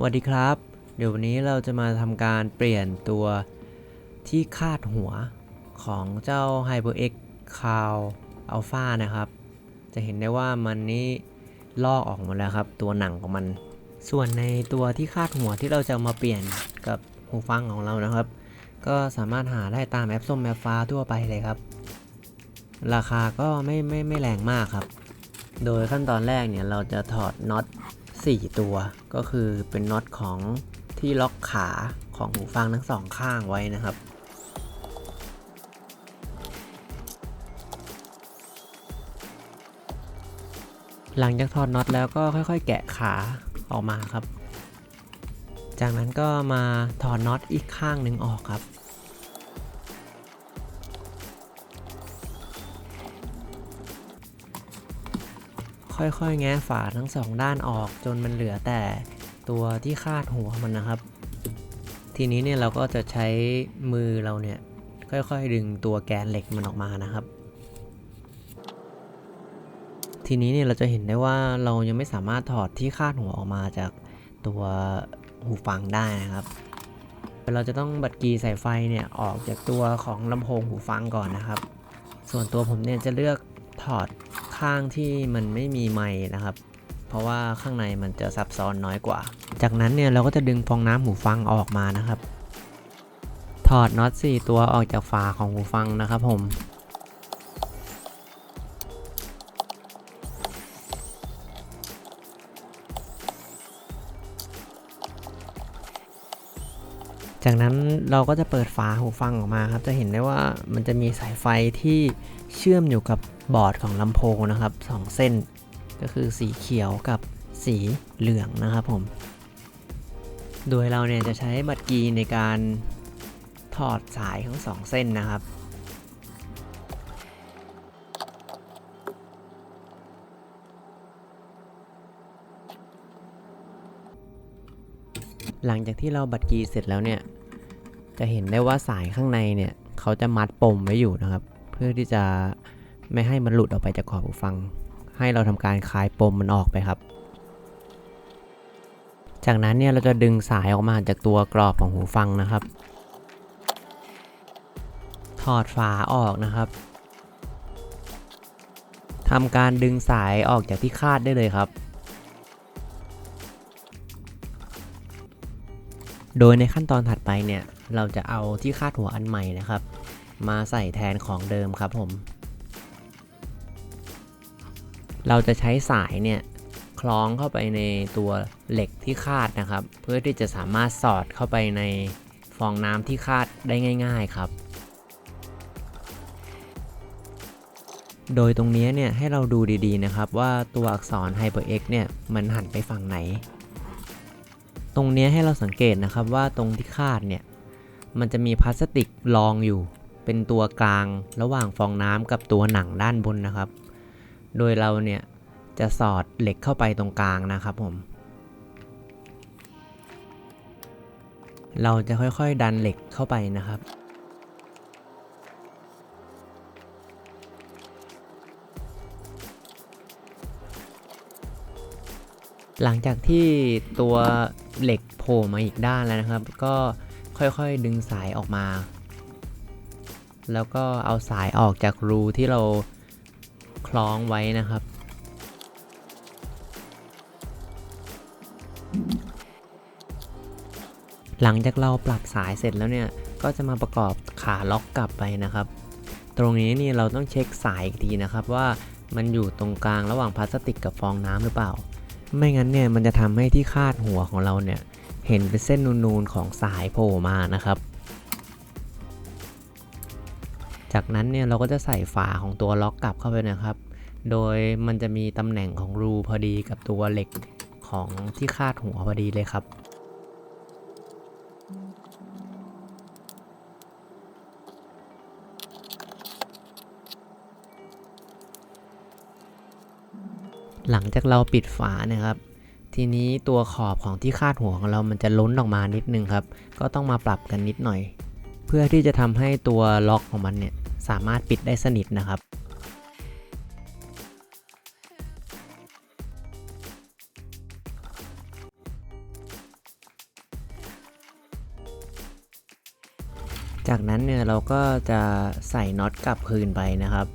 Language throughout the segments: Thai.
สวัสดีครับ เดี๋ยววันนี้เราจะมาทำการเปลี่ยนตัวที่คาดหัวของเจ้า HyperX Cloud Alpha นะครับ จะเห็นได้ว่ามันนี้ลอกออกหมดแล้วครับ ตัวหนังของมัน ส่วนในตัวที่คาดหัวที่เราจะมาเปลี่ยนกับหูฟังของเรานะครับ ก็สามารถหาได้ตามแอปส้มแอปฟ้าทั่วไปเลยครับ ราคาก็ไม่ไม่ไม่แรงมากครับ โดยขั้นตอนแรกเนี่ยเราจะถอดน็อต 4 ตัว ก็คือเป็นน็อตของที่ล็อกขาของหูฟังทั้งสองข้างไว้นะครับ หลังจากถอดน็อตแล้วก็ค่อยๆ แกะขาออกมาครับ จากนั้นก็มาถอดน็อตอีกข้างหนึ่งออกครับ ค่อยๆ แง้ฝาทั้งสองด้านออกจนมันเหลือแต่ตัวที่คาดหัวมันนะครับ ทีนี้เนี่ยเราก็จะใช้มือเราเนี่ยค่อยๆ ดึงตัวแกนเหล็กมันออกมานะครับ ทีนี้เนี่ยเราจะเห็นได้ว่าเรายังไม่สามารถถอดที่คาดหัวออกมาจากตัวหูฟังได้นะครับ เราจะต้องบัดกีสายไฟเนี่ยออกจากตัวของลำโพงหูฟังก่อนนะครับ ส่วนตัวผมเนี่ยจะเลือกถอด ข้างที่มันไม่มีไม้นะครับ เพราะว่าข้างในมันจะซับซ้อนน้อยกว่า จากนั้นเนี่ยเราก็จะดึงฟองน้ำหูฟังออกมานะครับ ถอดน็อต4ตัวออกจากฝาของหูฟังนะครับผม จากนั้นเราก็จะเปิดฝาหูฟังออกมาครับ จะเห็นได้ว่ามันจะมีสายไฟที่เชื่อมอยู่กับบอร์ดของลำโพงนะครับสองเส้น ก็คือสีเขียวกับสีเหลืองนะครับผม โดยเราเนี่ยจะใช้บัตรกีในการถอดสายทั้งสองเส้นนะครับหลังจากที่เราบัตรกีเสร็จแล้วเนี่ย จะเห็นได้ว่าสายข้างในเนี่ยเขาจะมัดปมไว้อยู่นะครับ เพื่อที่จะไม่ให้มันหลุดออกไปจากขอบหูฟัง ให้เราทำการคลายปมมันออกไปครับ จากนั้นเนี่ยเราจะดึงสายออกมาจากตัวกรอบของหูฟังนะครับ ถอดฝาออกนะครับทำการดึงสายออกจากที่คาดได้เลยครับ โดยในขั้นตอนถัดไปเนี่ย เราจะเอาที่คาดหัวอันใหม่นะครับ มาใส่แทนของเดิมครับผม เราจะใช้สายเนี่ยคล้องเข้าไปในตัวเหล็กที่คาดนะครับ เพื่อที่จะสามารถสอดเข้าไปในฟองน้ำที่คาดได้ง่าย ๆครับ โดยตรงนี้เนี่ยให้เราดูดีๆนะครับ ว่าตัวอักษร HyperX เนี่ยมันหันไปฝั่งไหน ตรงนี้ให้เราสังเกตนะครับว่าตรงที่คาดเนี่ย มันจะมีพลาสติกรองอยู่ เป็นตัวกลางระหว่างฟองน้ำกับตัวหนังด้านบนนะครับ โดยเราเนี่ยจะสอดเหล็กเข้าไปตรงกลางนะครับผม เราจะค่อยๆดันเหล็กเข้าไปนะครับหลังจากที่ตัวเหล็กโผล่มาอีกด้านแล้วนะครับ ก็ ค่อยๆ ดึงสายออกมา แล้วก็เอาสายออกจากรูที่เราคล้องไว้นะครับ หลังจากเราปรับสายเสร็จแล้วเนี่ย ก็จะมาประกอบขาล็อกกลับไปนะครับ ตรงนี้นี่เราต้องเช็คสายอีกทีนะครับว่ามันอยู่ตรงกลางระหว่างพลาสติกกับฟองน้ำหรือเปล่า ไม่งั้นเนี่ยมันจะทำให้ที่คาดหัวของเราเนี่ย เห็นเป็นเส้นนูนๆของสายโผล่มานะครับ จากนั้นเนี่ยเราก็จะใส่ฝาของตัวล็อกกลับเข้าไปนะครับ โดยมันจะมีตำแหน่งของรูพอดีกับตัวเหล็กของที่คาดหัวพอดีเลยครับหลังจากเราปิดฝานะครับ ทีนี้ตัวขอบของที่คาดหัวของเรามันจะล้นออกมานิดนึงครับ ก็ต้องมาปรับกันนิดหน่อย เพื่อที่จะทำให้ตัวล็อกของมันเนี่ยสามารถปิดได้สนิทนะครับจากนั้นเนี่ยเราก็จะใส่น็อตกลับคืนไปนะครับ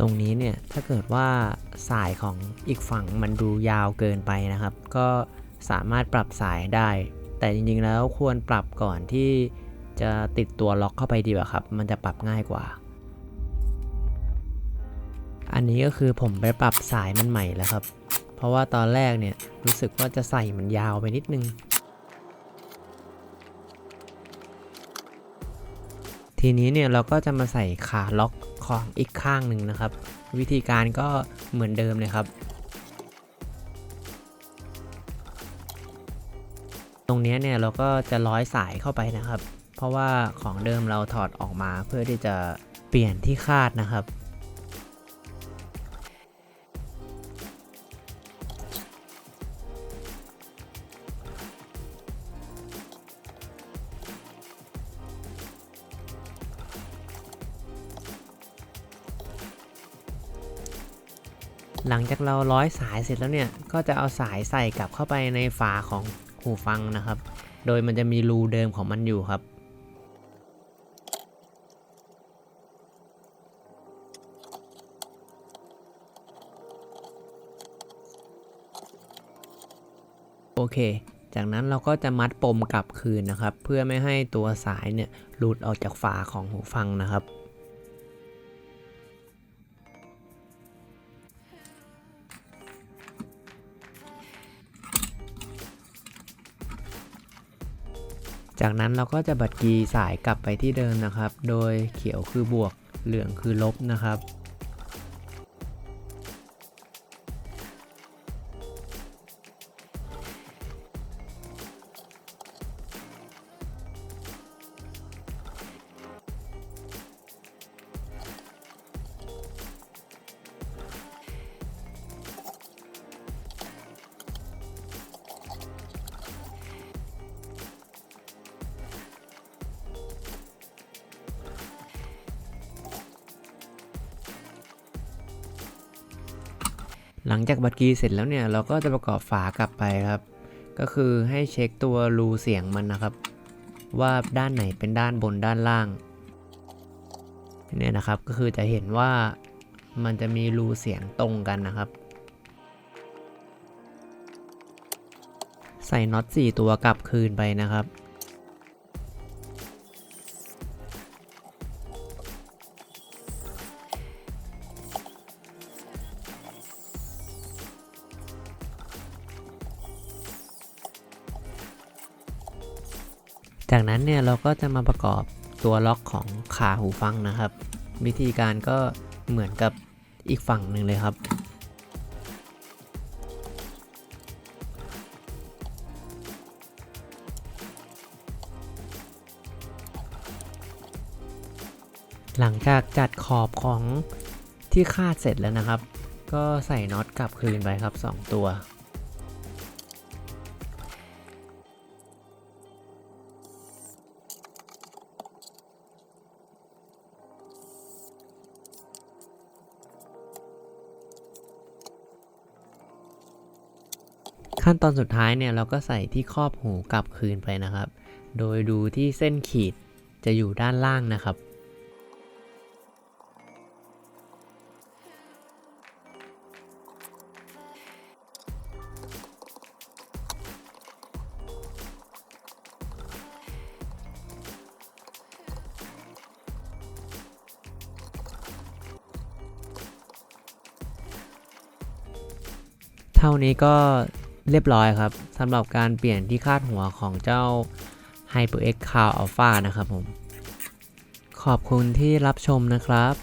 ตรงนี้เนี่ยถ้าเกิดว่าสายของอีกฝั่งมันดูยาวเกินไปนะครับ ก็สามารถปรับสายได้ แต่จริงๆแล้วควรปรับก่อนที่จะติดตัวล็อกเข้าไปดีกว่าครับ มันจะปรับง่ายกว่า อันนี้ก็คือผมไปปรับสายมันใหม่แล้วครับ เพราะว่าตอนแรกเนี่ยรู้สึกว่าจะใส่มันยาวไปนิดนึง ทีนี้เนี่ยเราก็จะมาใส่ขาล็อกของอีกข้างหนึ่งนะครับ วิธีการก็เหมือนเดิมเลยครับ ตรงนี้เนี่ยเราก็จะร้อยสายเข้าไปนะครับ เพราะว่าของเดิมเราถอดออกมาเพื่อที่จะเปลี่ยนที่คาดนะครับ หลังจากเราร้อยสายเสร็จแล้วเนี่ย ก็จะเอาสายใส่กลับเข้าไปในฝาของหูฟังนะครับ โดยมันจะมีรูเดิมของมันอยู่ครับ โอเค จากนั้นเราก็จะมัดปมกลับคืนนะครับ เพื่อไม่ให้ตัวสายเนี่ยหลุดออกจากฝาของหูฟังนะครับ จากนั้นเราก็จะบัดกีสายกลับไปที่เดิมนะครับ โดยเขียวคือบวกเหลืองคือลบนะครับ หลังจากบัดกีเสร็จแล้วเนี่ยเราก็จะประกอบฝากลับไปครับ ก็คือให้เช็คตัวรูเสียงมันนะครับ ว่าด้านไหนเป็นด้านบนด้านล่างเนี่ยนะครับก็คือจะเห็นว่ามันจะมีรูเสียงตรงกันนะครับ ใส่น็อต4ตัวกลับคืนไปนะครับ จากนั้นเนี่ยเราก็จะมาประกอบตัวล็อกของขาหูฟังนะครับ วิธีการก็เหมือนกับอีกฝั่งหนึ่งเลยครับ หลังจากจัดขอบของที่คาดเสร็จแล้วนะครับ ก็ใส่น็อตกลับคืนไปครับ 2 ตัว ขั้นตอนสุดท้ายเนี่ยเราก็ใส่ที่ครอบหูกลับคืนไปนะครับ โดยดูที่เส้นขีดจะอยู่ด้านล่างนะครับ เท่านี้ก็ เรียบร้อยครับสำหรับการเปลี่ยนที่คาดหัวของเจ้า HyperX Cloud Alpha นะครับผม ขอบคุณที่รับชมนะครับ